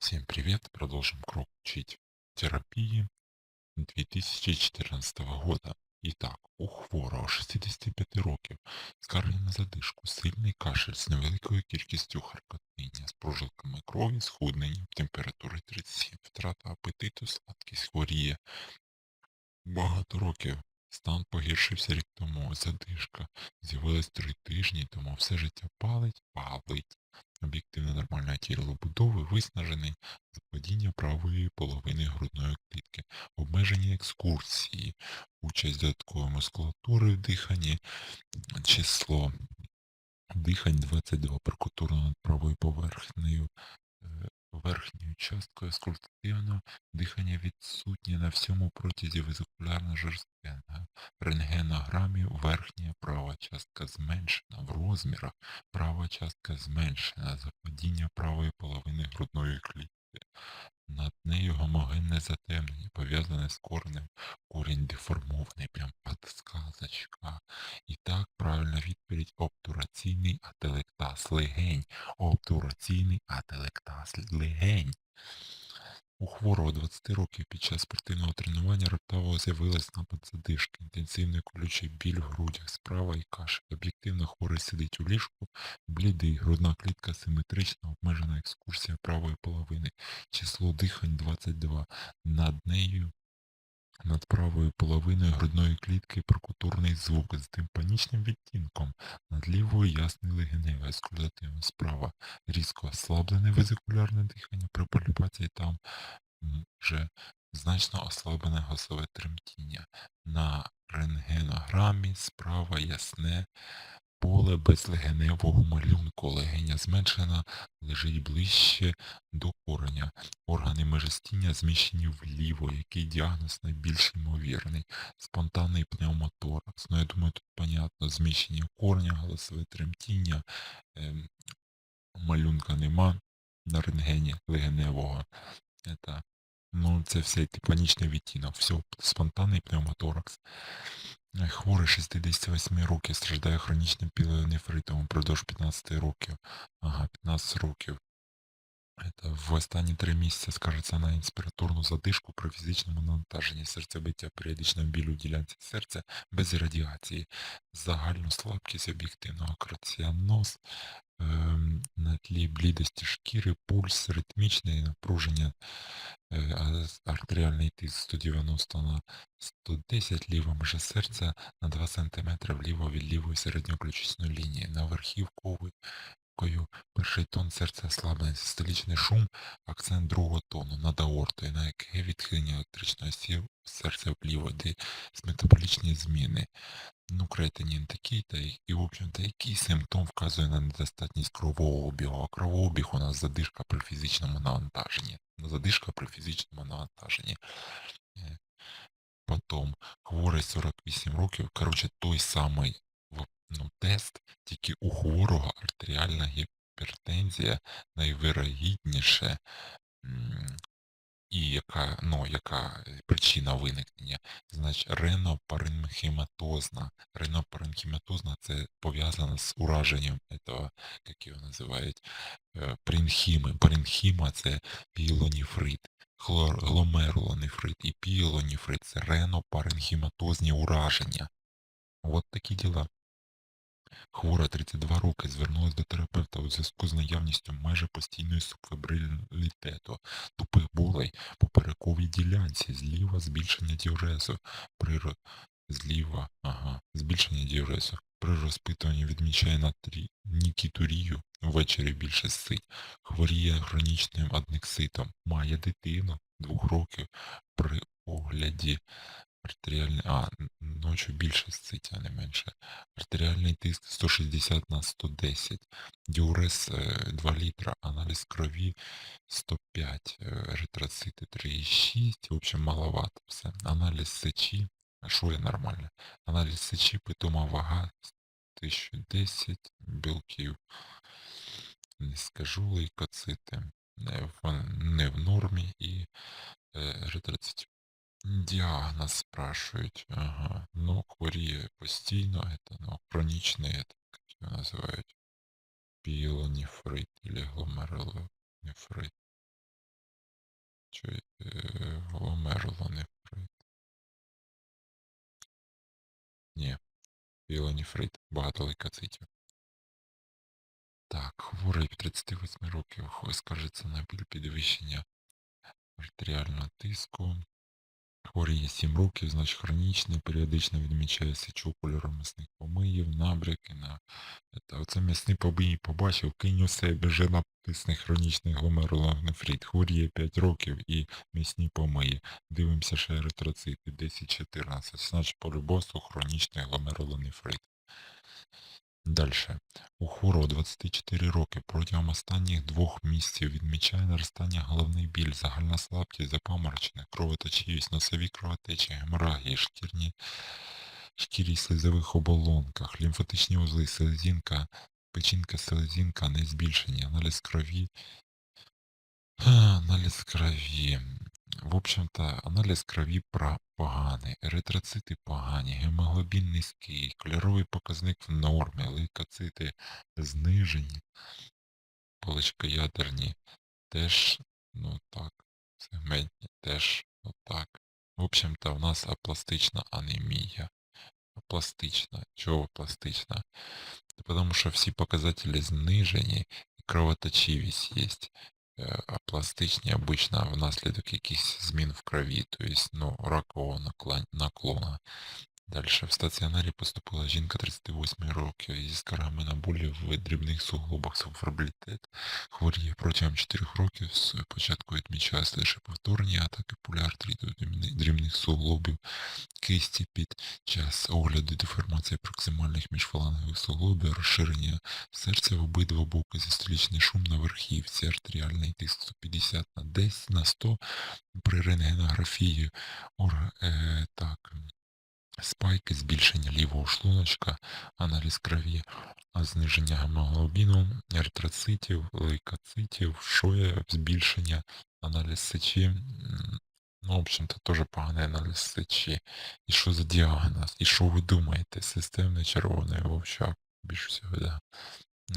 Всем привет! Продолжим крок учить терапии 2014 года. Итак, у хворого 65 років, скарги на задишку, сильний кашель з невеликою кількістю харкотиння, з прожилками крові, схудненням, температури 37, втрата апетиту, слабкість хворіє. Багато років. Стан погіршився рік тому, задишка. З'явилась три тижні, тому все життя палить, палить. Об'єктивно нормальної тілобудови виснажений западіння правої половини грудної клітки, обмежені екскурсії, участь додаткової мускулатури в диханні, число дихань 22 перкутурно над правою поверхнею, е, верхньою часткою скультативно, дихання відсутнє на всьому протязі визикулярно жорсткенного. Рентгенограмі верхня права частка зменшена в розмірах, права частка зменшена, западіння правої половини грудної клітки. Над нею гомогенне затемнення, пов'язане з коренем, корінь деформований, прям подсказочка. І так, правильна відповідь обтураційний ателектаз легень. Обтураційний ателектаз легень. У хворого 20 років під час спортивного тренування раптово з'явилась напад задишки, інтенсивний колючий біль в грудях, справа і кашель. Об'єктивно хворий сидить у ліжку, блідий, грудна клітка симетрична, обмежена екскурсія правої половини, число дихань 22. Над нею, над правою половиною грудної клітки прокутурний звук з тимпанічним відтінком, над лівою ясний легеневий скулятивно справа, різко ослаблене везикулярне дихання при пальпації там вже значно ослаблене голосове тремтіння. На рентгенограмі справа ясне поле без легеневого малюнку. Легеня зменшена, лежить ближче до кореня. Органи межестіння зміщені вліво, який діагноз найбільш ймовірний. Спонтанний пневмоторакс. Ну, я думаю, тут понятно, зміщення кореня, голосове тремтіння, ем, малюнка нема на рентгені легеневого. Это, ну, це все типанічний відтінок. Все, спонтанний пневмоторакс. Хворий 68 років страждає хронічним пілонефритом впродовж 15 років. Ага, 15 років. Це в останні три місяці скажеться на інспіраторну задишку при фізичному навантаженні серцебиття періодичному білю ділянці серця без радіації, загальну слабкість об'єктивного краціаноз, ем, на тлі блідості шкіри, пульс, ритмічне напруження, е, артеріальний тиск 190 на 110, ліва межа серця на 2 см вліво від лівої середньоключичної лінії, на верхівковий Кою перший тон серця ослаблений, систолічний шум, акцент другого тону над аортою, на яке відхилення електричної сил серця вліво, де метаболічні зміни. Ну, креатинін такий, та і, в общем-то, який симптом вказує на недостатність кровообігу. А кровообіг у нас задишка при фізичному навантаженні. Задишка при фізичному навантаженні. Е, Потім хворий 48 років, коротше, той самий ну, тест, тільки у хворого артеріальна гіпертензія найвирогідніше, і яка, ну, яка причина виникнення, значить ренопаренхематозна. Ренопаренхематозна це пов'язано з ураженням этого, як його називають, е, паренхіми. Паренхіма це пілоніфрит гломерулонефрит і піелонефрит це ренопаренхіматозні ураження. От такі діла. Хвора 32 роки звернулася до терапевта у зв'язку з наявністю майже постійної субфебрилітету, тупих болей, поперековій ділянці, зліва збільшення діурезу, при зліва, ага, збільшення діурезу. При розпитуванні відмічає натрі... нікітурію, ввечері більше сить, хворіє хронічним аднекситом, має дитину двох років при огляді артеріальний, а, ночі більше сить, а не менше. Артеріальний тиск 160 на 110, діурез е, 2 літра, аналіз крові 105, е, еритроцити 3,6, в общем, маловато все. Аналіз сечі, що є нормально? Аналіз сечі, питома вага 1010, білків, не скажу, лейкоцити не в, не в нормі і е, Діагноз спрашують. Ага. Ну, хворіє постійно, это, ну, хронічний, як його називають, піелонефрит или гломерулонефрит. Е, гломерулонефрит. Ні, пілонефрит, багато лейкоцитів. Так, хворий від 38 років скаржиться на біль підвищення артеріального тиску. Хворий є 7 років, значить хронічний, періодично відмічає сечу кольору м'ясних помиїв, набряки на. Оце м'ясні помиї побачив, кинь у себе вже написаний хронічний гломерулонефрит. Хворіє 5 років і м'ясні помиї. Дивимося ще еритроцити 10-14. Значить по-любому хронічний гломерулонефрит. Дальше. У хворого 24 роки протягом останніх двох місяців відмічає наростання головний біль, загальна слабкість, запаморочення, кровоточивість, носові кровотечі, геморагії, шкірні, шкірі слизових оболонках, лімфатичні узли, селезінка, печінка, селезінка, не збільшення, аналіз крові, аналіз крові. В общем-то, аналіз крові поганий, еритроцити погані, гемоглобін низький, кольоровий показник в нормі, лейкоцити знижені, поличкоядерні теж, ну так, сегментні теж отак. В общем-то, у нас апластична анемія. Апластична. Чого пластична? Потому что все показатели знижені кровоточивість є. Е, А пластичні обычно внаслідок якихось змін в крові, то есть, ну, ракового наклон- наклона. Дальше в стаціонарі поступила жінка 38 років зі скаргами на болі в дрібних суглобах субферблітет. Хворіє протягом 4 років з початку відмічалися лише повторні атаки поліартриту дрібних суглобів кисті під час огляду деформації проксимальних міжфалангових суглобів, розширення серця в обидва боки, застолічний шум на верхівці, артеріальний тиск 150 на 10 на 100 при рентгенографії, ор, е, так, спайки, збільшення лівого шлуночка, аналіз крові, зниження гемоглобіну, еритроцитів, лейкоцитів, шоє, збільшення, аналіз сечі, ну, в общем-то, теж поганий аналіз сечі. І що за діагноз? І що ви думаєте? Системний червоний вовчак, більш всього, да.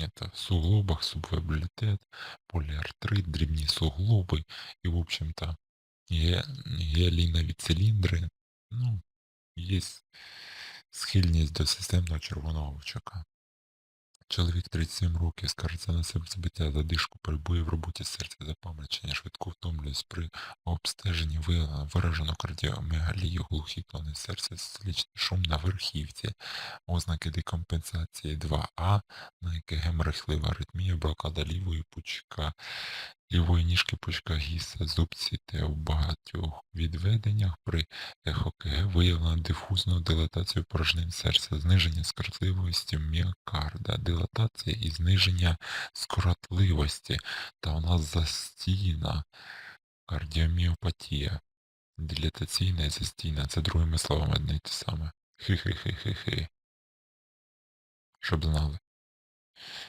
Это суглобах, субвебилитет, полиартрит, дрібні суглоби і, в общем-то, ге- гіалінові циліндри. Ну, є схильність до системного червоного вовчака. Чоловік 37 років скаржиться на серцебиття, задишку, перебої в роботі серця, запаморочення, швидку втомлююсь при обстеженні виражену кардіомегалію, глухі клони серця, столічний шум на верхівці, ознаки декомпенсації 2А, на ЕКГ мерехлива аритмія, блокада лівої пучка, лівої ніжки пучка гіса, зубці Т у багатьох відведеннях при ЕХОКГ виявлено дифузну дилатацію порожнин серця, зниження скоротливості міокарда, дилатація і зниження скоротливості, та у нас застійна кардіоміопатія. Дилатаційна і застійна, це другими словами одне й те саме. Хи-хи-хи-хи-хи. Щоб знали.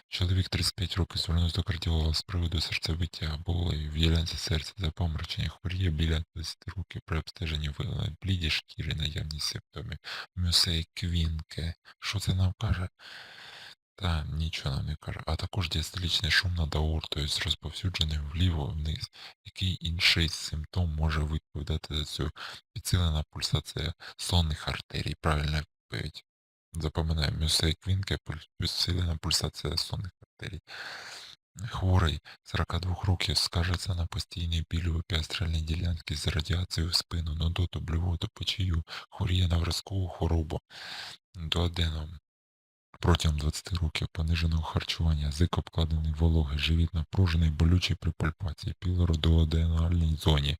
Чоловік 35 років звернувся до кардіолога з приводу серцебиття, болей в ділянці серця, запаморочення, хворіє біля 20 років при обстеженні виявлено бліді шкіри, наявність симптомів, мюсей квінке. Що це нам каже? Та нічого нам не каже. А також діастолічний шум над аортою з розповсюдженим вліво вниз. Який інший симптом може відповідати за цю підсилена пульсація сонних артерій? Правильна відповідь. Запам'ятаємо, мюсей квінке, підсилена пульсація сонних артерій. Хворий 42 років скажеться на постійний біль у піастральній ділянці з радіацією в спину, нудоту, блювоту, печію, хворіє на вразкову хворобу, дуоденом. Протягом 20 років пониженого харчування, язик обкладений вологий, живіт напружений, болючий при пальпації, пілородооденальній зоні.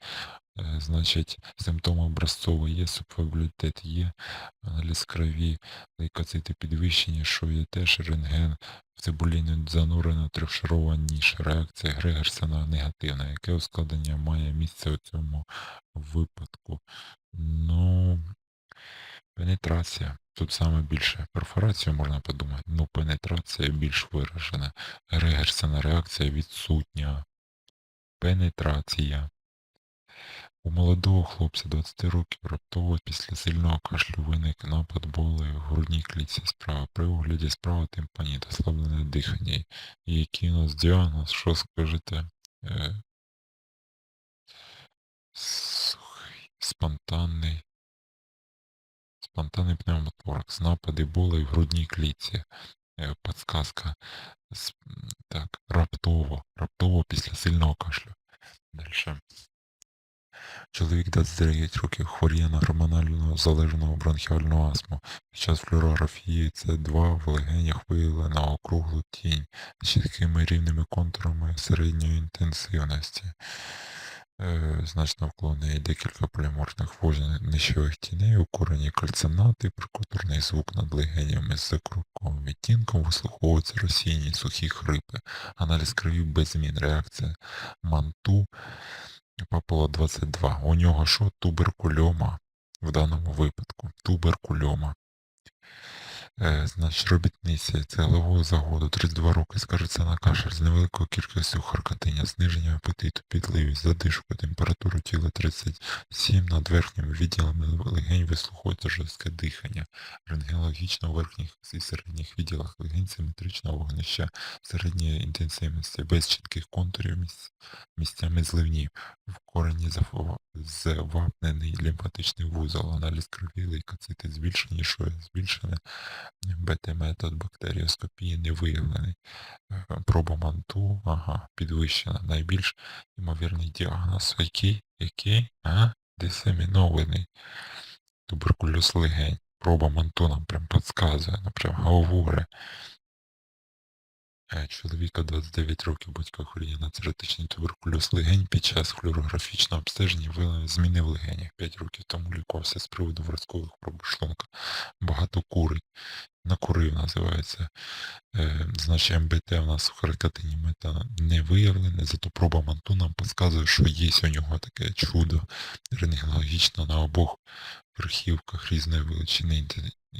Е, Значить, симптоми образцові є, субфабілітет є, аналіз крові, лейкоцити підвищені, що є теж рентген, цибуліну занурена трьохшарова ніша, реакція Грегерсона негативна. Яке ускладнення має місце у цьому випадку? Ну, пенетрація. Тут саме більше перфорацію можна подумати, ну пенетрація більш виражена. Грегерсона реакція відсутня. Пенетрація. У молодого хлопця 20 років раптово після сильного кашлю виник напад болей в грудній клітці справа. При огляді справа тимпаніт, ослаблене дихання. І нас діагноз, що скажете? Е, спонтанний спонтанний пневмоторакс, напади болей в грудній клітці. Е, Подсказка. Так, раптово, раптово після сильного кашлю. Дальше. Чоловік 29 років хворіє на гормонально залежну бронхіальну астму. Під час флюорографії С2 в легенях виявлена округлу тінь з чіткими рівними контурами середньої інтенсивності. Е, значно вклонення декілька поліморфних вогнищових тіней, укорені кальцинати, прикотурний звук над легенями з закрутковим відтінком, вислуховуються розсіяні сухі хрипи, аналіз крові без змін, реакція манту, Папола 22. У нього що? Туберкульома в даному випадку. Туберкульома. Е, значить, робітниці цеглового загоду 32 роки скажеться на кашель з невеликою кількістю харкотиння, зниження апетиту, підливість, задишку, температуру тіла 37 над верхніми відділами легень вислуховується жорстке дихання, рентгенологічно в верхніх і середніх відділах легень симетричного вогнища середньої інтенсивності, без чітких контурів місцями зливні, в корені завапнений лімфатичний вузол, аналіз крові, лейкоцити збільшені, що збільшене, БТ-метод бактеріоскопії не виявлений. Е, Проба манту, ага, підвищена. Найбільш ймовірний діагноз. Який? Який? А? Дисемінований. Туберкульоз легень. Проба манту нам прям підказує, нам прям говорить. Е, Чоловіка 29 років батько хворіє на церетичний туберкульоз легень під час флюорографічного обстеження виявлено зміни в 5 років тому лікувався з приводу вразкових хвороб шлунка. Багато курить. Накурив називається. Е, значить МБТ у нас в харкатині мета не виявлене, зато проба манту нам підказує, що є у нього таке чудо рентгенологічно на обох верхівках різної величини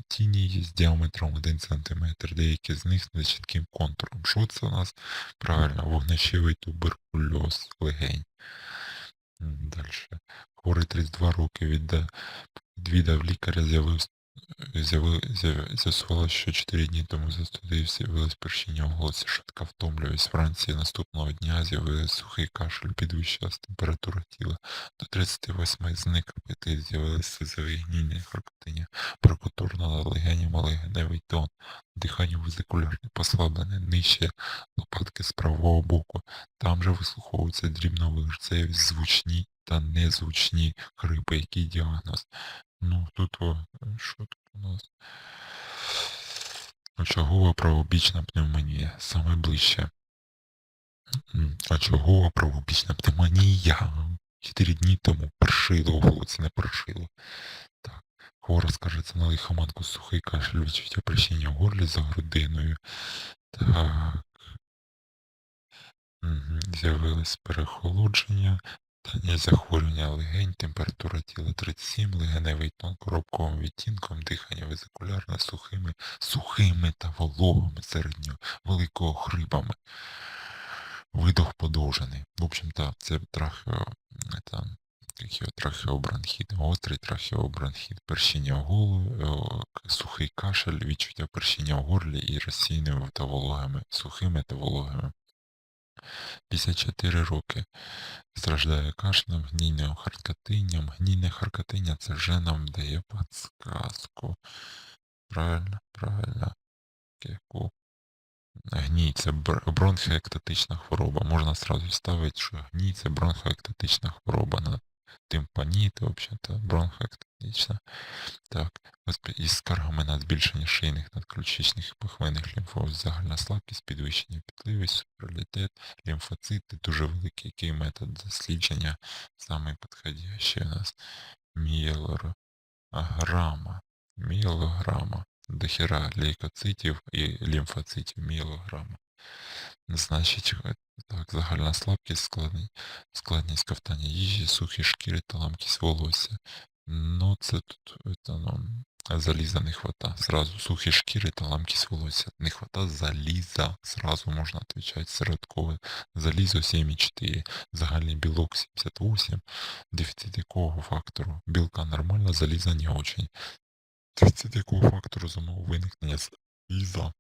тіні з діаметром 1 см, деякі з них з чітким контуром. Що це у нас? Правильно, вогнищевий туберкульоз легень. Далі. Хворий 32 роки від відвідав лікаря, з'явився З'яви- з'яв- З'ясувалося, що 4 дні тому з'явилось першіння в голосі, швидка втомлюваність. Вранці наступного дня з'явився сухий кашель, підвищилась температура тіла. До 38 зник апетит, з'явилися завигніння, харкотиння, прокутурна легенями легеневий тон, дихання визикулярне послаблене, нижче лопатки з правого боку. Там же вислуховуються дрібновижцеві звучні та незвучні хрипи. Який діагноз? Ну, тут о, що тут у нас? Очагова правобічна пневмонія, саме ближче. Очагова правобічна пневмонія. Чотири дні тому першило в вулиці, не першило. Так. Хвора скажеться на лихоманку, сухий кашель, відчуття прищення в горлі за грудиною. Так. З'явилось перехолодження, Тані захворювання легень, температура тіла 37, легеневий тон коробковим відтінком, дихання везикулярне, сухими, сухими та вологими середньо великого хрипами. Видох подовжений. В общем-то, це трахео, як його, трахеобронхіт, гострий трахеобронхіт, першіння в голові, сухий кашель, відчуття першіння в горлі і розсійними та вологими, сухими та вологими. 54 роки. Страждає кашлем, гнійним харкотинням. Гнійне харкотиння це вже нам дає подсказку. Правильно, правильно. Яку? Гній це бр- бронхоектатична хвороба. Можна сразу ставити, що гній це бронхоектатична хвороба. Тимпаніт, взагалі, бронхоектатична. Так, із скаргами на збільшення шийних надключичних і пахвинних лімфоз, загальна слабкість, підвищення пітливість, супералітет, лімфоцити, дуже великий який метод дослідження, самий підходящий у нас мієлограма, мієлограма, дохера лейкоцитів і лімфоцитів мієлограма. Значить, так, загальна слабкість, складні- складність ковтання їжі, сухі шкіри та ламкість волосся. Ну, це тут это, ну, заліза не хвата. Сразу сухі шкіри та ламкість волосся. Не хвата заліза. Сразу можна отвечать середкове. Залізо 7,4. Загальний білок 78. Дефіцит якого фактору? Білка нормально, заліза не очень. Дефіцит якого фактору замов виникнення заліза